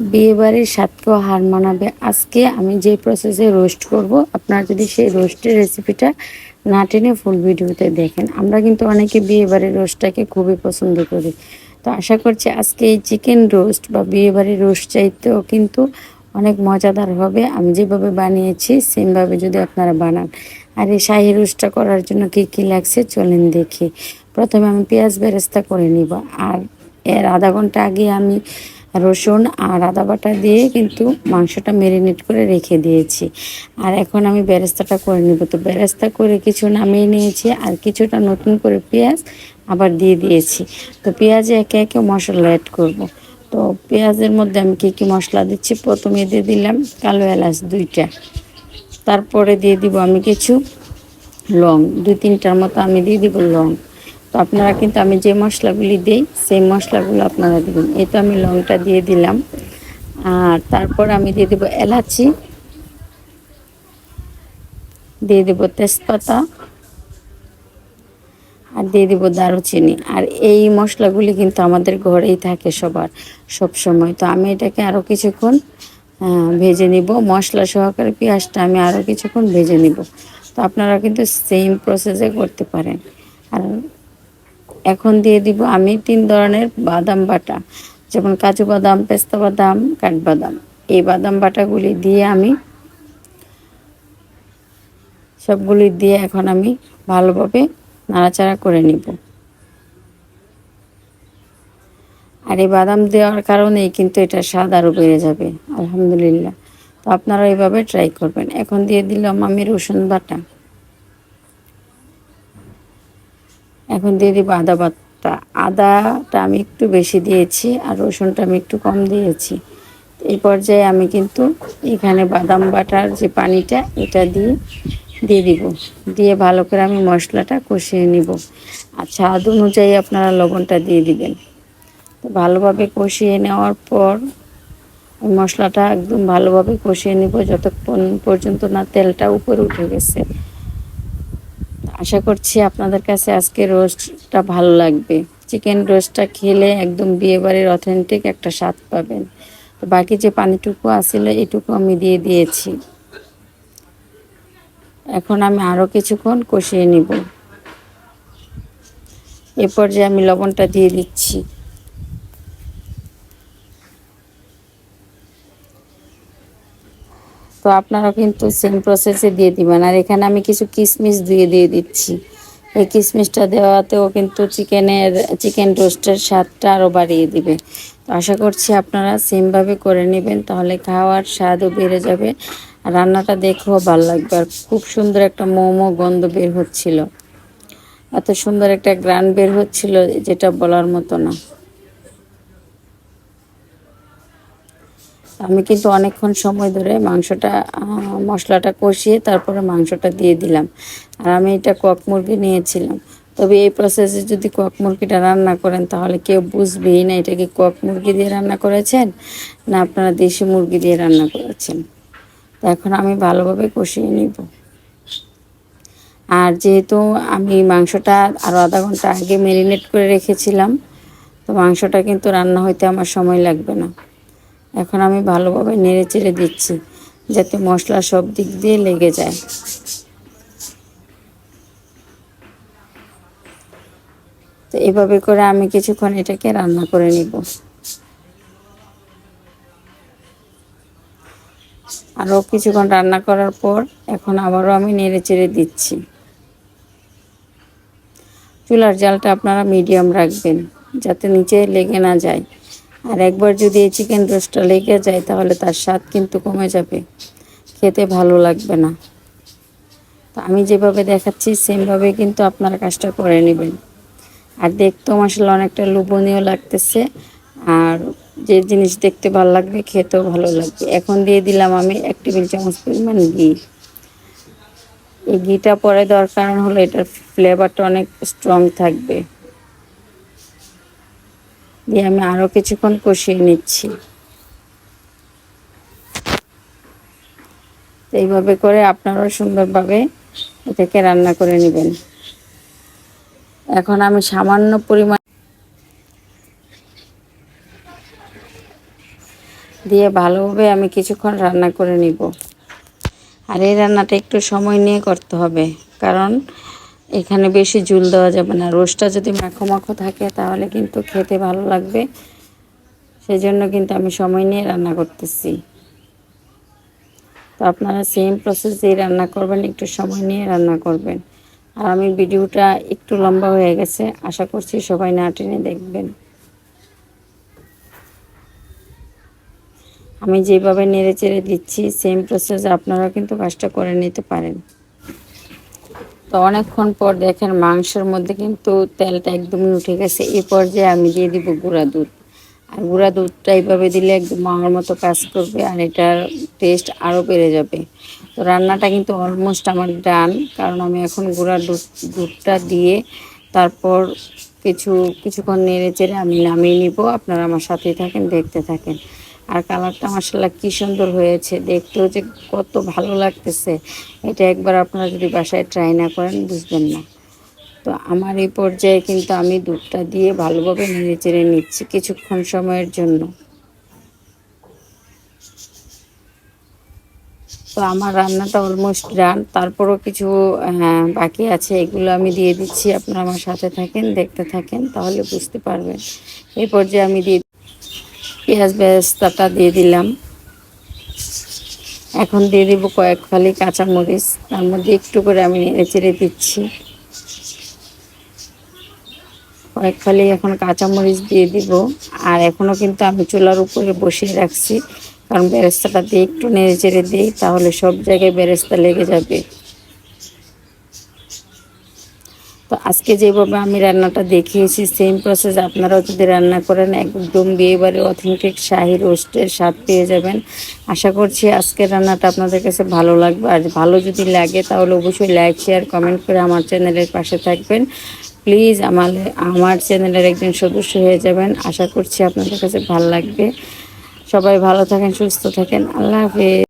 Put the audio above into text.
বিয়েবাড়ির স্বাদকেও হার মানাবে। আজকে আমি যে প্রসেসে রোস্ট করব, আপনারা যদি সেই রোস্টের রেসিপিটা না টেনে ফুল ভিডিওতে দেখেন, আমরা কিন্তু অনেকে বিয়েবাড়ির রোস্টটাকে খুবই পছন্দ করি। তো আশা করছি আজকে এই চিকেন রোস্ট বা বিয়েবাড়ির রোস্ট চাইতেও কিন্তু অনেক মজাদার হবে। আমি যেভাবে বানিয়েছি সেমভাবে যদি আপনারা বানান। আর এই শাহি রোস্টটা করার জন্য কী কী লাগছে চলেন দেখি। প্রথমে আমি পেঁয়াজ বেরেস্তা করে নিব। আর এর আধা ঘণ্টা আগে আমি রসুন আর আদা বাটা দিয়ে কিন্তু মাংসটা ম্যারিনেট করে রেখে দিয়েছি। আর এখন আমি বেরেস্তাটা করে নিব। তো বেরেস্তা করে কিছু নামিয়ে নিয়েছি আর কিছুটা নতুন করে পেঁয়াজ আবার দিয়ে দিয়েছি। তো পেঁয়াজে একে একে মশলা অ্যাড করব। তো পেঁয়াজের মধ্যে আমি কী কী মশলা দিচ্ছি? প্রথমে দিয়ে দিলাম কালো এলাচ দুইটা। তারপরে দিয়ে দিব আমি কিছু লং। দুই তিনটার মতো আমি দিয়ে দিব লং। আপনারা কিন্তু আমি যে মশলাগুলি দিই, সেই মশলাগুলো আপনারা দেবেন। এই তো আমি লংটা দিয়ে দিলাম। আর তারপর আমি দিয়ে দেবো এলাচি। দিয়ে দেবো তেজপাতা। আর দিয়ে দেবো দারুচিনি। আর এই মশলাগুলি কিন্তু আমাদের ঘরেই থাকে সবার সব সময় তো আমি এটাকে আরও কিছুক্ষণ ভেজে নিব। মশলা সহকারে পেঁয়াজটা আমি আরও কিছুক্ষণ ভেজে নিব। তো আপনারা কিন্তু সেম প্রসেসে করতে পারেন। আর এখন দিয়ে দিব আমি তিন ধরনের বাদাম বাটা, যেমন কাজু বাদাম, পেস্তা বাদাম, কাঠবাদাম। এই বাদাম বাটাগুলি দিয়ে আমি সবগুলি দিয়ে এখন আমি ভালোভাবে নাড়াচাড়া করে নিব। আর এই বাদাম দেওয়ার কারণেই কিন্তু এটা স্বাদ আরও বেড়ে যাবে, আলহামদুলিল্লাহ। তো আপনারা এইভাবে ট্রাই করবেন। এখন দিয়ে দিলাম আমি রসুন বাটা। এখন দিয়ে দিব আদা বাটা। আদাটা আমি একটু বেশি দিয়েছি আর রসুনটা আমি একটু কম দিয়েছি। এই পর্যায়ে আমি কিন্তু এখানে বাদাম বাটার যে পানিটা, এটা দিয়ে দিয়ে দিব। দিয়ে ভালো করে আমি মশলাটা কষিয়ে নিব। আর স্বাদ অনুযায়ী আপনারা লবণটা দিয়ে দিবেন। তো ভালোভাবে কষিয়ে নেওয়ার পর মশলাটা একদম ভালোভাবে কষিয়ে নিব, যতক্ষণ পর্যন্ত না তেলটা উপরে উঠে গেছে। আশা করছি আপনাদের কাছে আজকে রোস্টটা ভালো লাগবে। চিকেন রোস্টটা খেলে একদম বিয়েবাড়ির অথেন্টিক একটা স্বাদ পাবেন। তো বাকি যে পানিটুকু আসছিল এটুকু আমি দিয়ে দিয়েছি। এখন আমি আরও কিছুক্ষণ কষিয়ে নিব। এরপর যে আমি লবণটা দিয়ে দিচ্ছি। তো আপনারা কিন্তু সেম প্রসেসে দিয়ে দিবেন। আর এখানে আমি কিছু কিশমিশ দিয়ে দিয়ে দিচ্ছি। এই কিশমিশটা দেওয়াতেও কিন্তু চিকেনের, চিকেন রোস্টের স্বাদটা আরও বাড়িয়ে দিবে। তো আশা করছি আপনারা সেমভাবে করে নেবেন, তাহলে খাওয়ার স্বাদও বেড়ে যাবে। রান্নাটা দেখেও ভালো লাগবে। আর খুব সুন্দর একটা মোমো গন্ধ বের হচ্ছিল। এত সুন্দর একটা গ্রান বের হচ্ছিল, যেটা বলার মতো না। আমি কিন্তু অনেকক্ষণ সময় ধরে মাংসটা মশলাটা কষিয়ে তারপরে মাংসটা দিয়ে দিলাম। আর আমি এটা কক মুরগি নিয়েছিলাম। তবে এই প্রসেসে যদি কক মুরগিটা রান্না করেন, তাহলে কেউ বুঝবেই না এটা কি কক মুরগি দিয়ে রান্না করেছেন, না আপনারা দেশি মুরগি দিয়ে রান্না করেছেন। তো এখন আমি ভালোভাবে কষিয়ে নিব। আর যেহেতু আমি মাংসটা আরও আধা ঘণ্টা আগে ম্যারিনেট করে রেখেছিলাম, তো মাংসটা কিন্তু রান্না হইতে আমার সময় লাগবে না। এখন আমি ভালোভাবে নেড়ে চেড়ে দিচ্ছি, যাতে মশলা সব দিক দিয়ে লেগে যায়। তো এভাবে করে আমি কিছুক্ষণ এটাকে রান্না করে নিব। আরও কিছুক্ষণ রান্না করার পর এখন আবারও আমি নেড়ে চেড়ে দিচ্ছি। চুলার জালটা আপনারা মিডিয়াম রাখবেন, যাতে নিচে লেগে না যায়। আর একবার যদি এই চিকেন রোস্টটা লেগে যায়, তাহলে তার স্বাদ কিন্তু কমে যাবে। খেতে ভালো লাগবে না। তো আমি যেভাবে দেখাচ্ছি, সেমভাবে কিন্তু আপনারা কাজটা করে নেবেন। আর দেখতেও আসলে অনেকটা লোভনীয় লাগতেছে। আর যে জিনিস দেখতে ভালো লাগবে, খেতেও ভালো লাগবে। এখন দিয়ে দিলাম আমি এক টেবিল চামচ পরিমাণ ঘি। এই ঘিটা পরে দেওয়ার কারণ হলো এটার ফ্লেভারটা অনেক স্ট্রং থাকবে। দিয়ে আমি আরও কিছুক্ষণ কষিয়ে নিচ্ছি। এইভাবে করে আপনারাও সুন্দরভাবে এটাকে রান্না করে নেবেন। এখন আমি সামান্য পরিমাণ দিয়ে ভালোভাবে আমি কিছুক্ষণ রান্না করে নিব। আর এই রান্নাটা একটু সময় নিয়ে করতে হবে, কারণ এখানে বেশি জুল দেওয়া যাবে না। রোস্টটা যদি মাখো মাখো থাকে, তাহলে কিন্তু খেতে ভালো লাগবে। সেই জন্য কিন্তু আমি সময় নিয়ে রান্না করতেছি। তো আপনারা সেম প্রসেস দিয়ে রান্না করবেন, একটু সময় নিয়ে রান্না করবেন। আর আমি ভিডিওটা একটু লম্বা হয়ে গেছে, আশা করছি সবাই না টেনে দেখবেন। আমি যেভাবে নেড়ে চেড়ে দিচ্ছি সেম প্রসেস আপনারা কিন্তু কাজটা করে নিতে পারেন। তো অনেকক্ষণ পর দেখেন মাংসের মধ্যে কিন্তু তেলটা একদমই উঠে গেছে। এই পর্যায়ে আমি দিয়ে দিব গুঁড়া দুধ। আর গুঁড়া দুধটা এইভাবে দিলে একদম মাংর মতো কাজ করবে আর এটার টেস্ট আরও বেড়ে যাবে। তো রান্নাটা কিন্তু অলমোস্ট আমার ডান কারণ আমি এখন গুঁড়া দুধ, দুধটা দিয়ে তারপর কিছু, কিছুক্ষণ নেড়ে চেড়ে আমি নামিয়ে নিব। আপনারা আমার সাথেই থাকেন, দেখতে থাকেন। আর কালারটা মাসাল্লাহ কী সুন্দর হয়েছে। দেখতেও যে কত ভালো লাগতেছে। এটা একবার আপনারা যদি বাসায় ট্রাই না করেন বুঝবেন না। তো আমার এই পর্যায়ে কিন্তু আমি দুধটা দিয়ে ভালোভাবে নেড়ে চেড়ে নিচ্ছি কিছুক্ষণ সময়ের জন্য। তো আমার রান্নাটা অলমোস্ট ডান তারপরও কিছু হ্যাঁ, বাকি আছে। এগুলো আমি দিয়ে দিচ্ছি। আপনারা আমার সাথে থাকেন দেখতে থাকেন তাহলে বুঝতে পারবেন। এই পর্যায়ে আমি দিয়ে পেঁয়াজ বেস্তাটা দিয়ে দিলাম। এখন দিয়ে দিব কয়েক ফালি কাঁচামরিচ। তার মধ্যে একটু করে আমি নেড়ে চেড়ে দিচ্ছি। কয়েক ফালি এখন কাঁচামরিচ দিয়ে দিব। আর এখনও কিন্তু আমি চুলার উপরে বসিয়ে রাখছি। কারণ বেরেস্তাটা দিয়ে একটু নেড়ে চেড়ে দিই, তাহলে সব জায়গায় বেরেস্তা লেগে যাবে। তো আজকে যেভাবে আমি রান্নাটা দেখিয়েছি সেম প্রসেস আপনারাও যদি রান্না করেন, একদম বিয়েবাড়ি অথেন্টিক শাহি রোস্টের স্বাদ পেয়ে যাবেন। আশা করছি আজকের রান্নাটা আপনাদের কাছে ভালো লাগবে। আর ভালো যদি লাগে তাহলে অবশ্যই লাইক শেয়ার কমেন্ট করে আমার চ্যানেলের পাশে থাকবেন। প্লিজ আমার আমার চ্যানেলের একজন সদস্য হয়ে যাবেন। আশা করছি আপনাদের কাছে ভালো লাগবে। সবাই ভালো থাকেন, সুস্থ থাকেন। আল্লাহ হাফেজ।